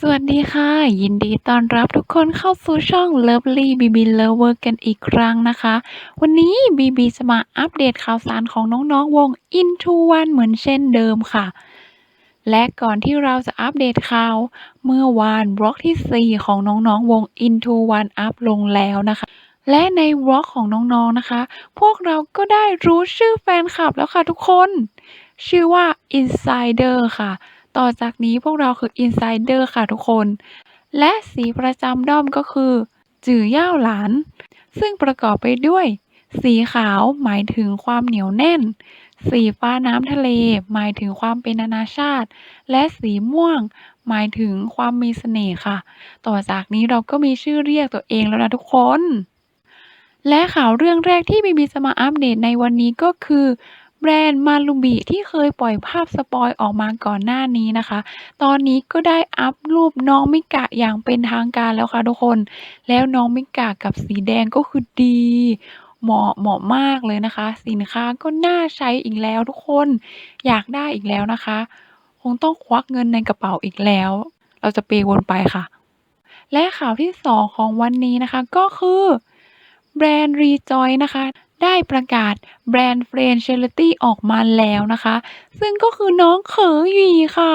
สวัสดีค่ะ ยินดีต้อนรับทุกคนเข้าสู่ช่อง Lovely BB Lover กันอีกครั้งนะคะ วันนี้ BB จะมาอัปเดตข่าวสารของน้องๆวง Into One เหมือนเช่นเดิมค่ะ และก่อนที่เราจะอัปเดตข่าว เมื่อวานบล็อกที่ 4 ของน้องๆวง Into One อัปลงแล้วนะคะ และในบล็อกของน้องๆนะคะ พวกเราก็ได้รู้ชื่อแฟนคลับแล้วค่ะทุกคน ชื่อว่า Insider ค่ะ ต่อจากนี้พวกเราคือ Insider ค่ะทุกคน และสีประจำด้อมก็คือ จื่อย่าหลาน ซึ่งประกอบไปด้วย สีขาวหมายถึงความเหนียวแน่น สีฟ้าน้ำทะเล หมายถึงความเป็นนานาชาติ และสีม่วง หมายถึงความมีเสน่ห์ค่ะ ต่อจากนี้เราก็มีชื่อเรียกตัวเองแล้วนะทุกคนและข่าวเรื่องแรกที่บีบีจะมาอัปเดตในวันนี้ก็คือ รนด์มาลูบิที่เคยปล่อยภาพสปอยออกมาก่อนหน้านี้นะคะ ตอนนี้ก็ได้อัพรูปน้องมิกะอย่างเป็นทางการแล้วค่ะทุกคน แล้วน้องมิกะกับสีแดงก็คือดีเหมาะเหมาะมากเลยนะคะ สินค้าก็น่าใช้อีกแล้วทุกคน อยากได้อีกแล้วนะคะ คงต้องควักเงินในกระเป๋าอีกแล้ว เราจะเปย์วนไปค่ะ และข่าวที่ 2 ของวันนี้นะคะก็คือแบรนด์ Rejoice นะคะ ได้ประกาศแบรนด์ Friend Charity ออกมาแล้วนะคะ ซึ่งก็คือน้องเขอหยีค่ะ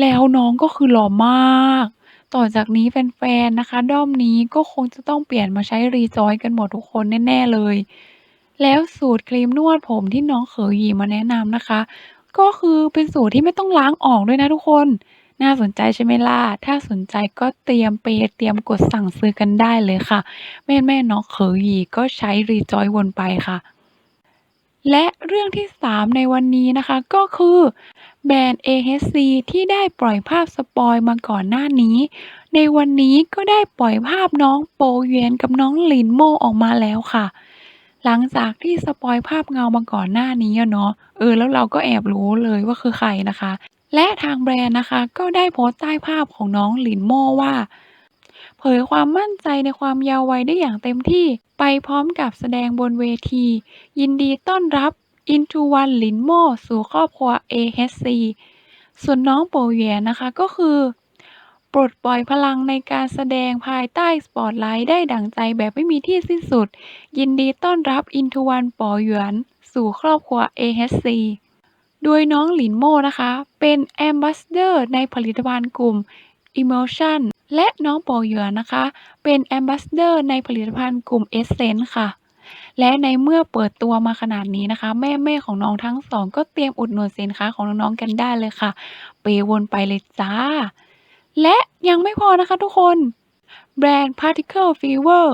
แล้วน้องก็คือหล่อมาก ต่อจากนี้แฟนๆนะคะด้อมนี้ก็คงจะต้องเปลี่ยนมาใช้ Rejoice กันหมดทุกคนแน่ๆเลย แล้วสูตรครีมนวดผมที่น้องเขอหยีมาแนะนำนะคะ ก็คือเป็นสูตรที่ไม่ต้องล้างออกด้วยนะทุกคน น่าสนใจใช่ไหมล่ะ ถ้าสนใจก็เตรียมเปย์เตรียมกดสั่งซื้อกันได้เลยค่ะ แม่ๆน้องเขอหยีก็ใช้ Rejoice วนไปค่ะ และเรื่องที่ 3 ในวันนี้นะคะ ก็คือแบรนด์ AHC ที่ได้ปล่อยภาพสปอยมาก่อนหน้านี้ ในวันนี้ก็ได้ปล่อยภาพน้องโปเหวียนกับน้องหลินโมออกมาแล้วค่ะ หลังจากที่สปอยภาพเงามาก่อนหน้านี้เนาะ เออแล้วเราก็แอบรู้เลยว่าคือใครนะคะ และทางแบรนด์นะคะ ก็ได้โพสต์ใต้ภาพของน้องหลินโม่ว่า เผยความมั่นใจในความยาววัยได้อย่างเต็มที่ไปพร้อมกับแสดงบนเวที ยินดีต้อนรับ Into One หลินโม่สู่ครอบครัว AHC ส่วนน้องโปเหวียนนะคะก็คือ ปลดปล่อยพลังในการแสดงภายใต้สปอตไลท์ได้ดั่งใจแบบไม่มีที่สิ้นสุด ยินดีต้อนรับ Into One ป๋อหยวนสู่ครอบครัว AHC โดยน้องหลินโมนะคะ เป็น Ambassador ในผลิตภัณฑ์กลุ่ม Emotion และน้องโปเหวียนนะคะ เป็น Ambassador ในผลิตภัณฑ์กลุ่ม Essence ค่ะ และในเมื่อเปิดตัวมาขนาดนี้นะคะ แม่ๆของน้องทั้ง2ก็เตรียมอุดหนุนสินค้าของน้องๆกันได้เลยค่ะ เปย์วนไปเลยจ้า และยังไม่พอนะคะทุกคน แบรนด์ Particle Fever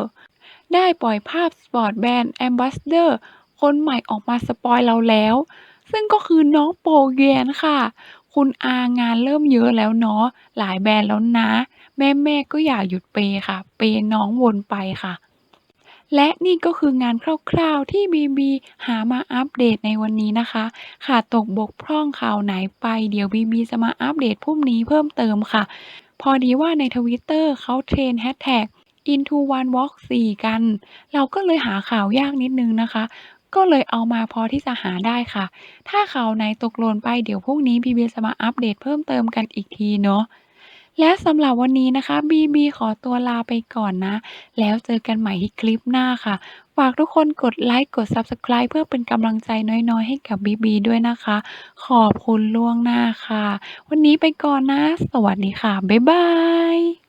ได้ปล่อยภาพสปอร์ตแบรนด์ Ambassador คนใหม่ออกมาสปอยเราแล้ว ซึ่งก็คือน้องโปเหวียนค่ะ คุณอางานเริ่มเยอะแล้วเนาะ หลายแบรนด์แล้วนะ แม่ ๆ ก็อย่าหยุดเปย์ค่ะ เปย์น้องวนไปค่ะ และนี่ก็คืองานคร่าวๆ ที่ BB หามาอัปเดตในวันนี้นะคะ ขาดตกบกพร่องข่าวไหนไป เดี๋ยว BB จะมาอัปเดตพรุ่งนี้เพิ่มเติมค่ะ พอดีว่าใน Twitter เขาเทรนด์ Hashtag Into One Walk 4 กัน เราก็เลยหาข่าวยากนิดนึงนะคะ ก็เลยเอามาพอที่จะหาได้ค่ะ ถ้าข่าวไหนตกหล่นไปเดี๋ยวพรุ่งนี้ BB จะมาอัปเดตเพิ่มเติมกันอีกทีเนาะ และสำหรับวันนี้นะคะ BB ขอตัวลาไปก่อนนะ แล้วเจอกันใหม่ที่คลิปหน้าค่ะ ฝากทุกคนกดไลค์กด Subscribe เพื่อเป็นกำลังใจน้อยๆ ให้กับ BB ด้วยนะคะ ขอบคุณล่วงหน้าค่ะ วันนี้ไปก่อนนะ สวัสดีค่ะ บ๊ายบาย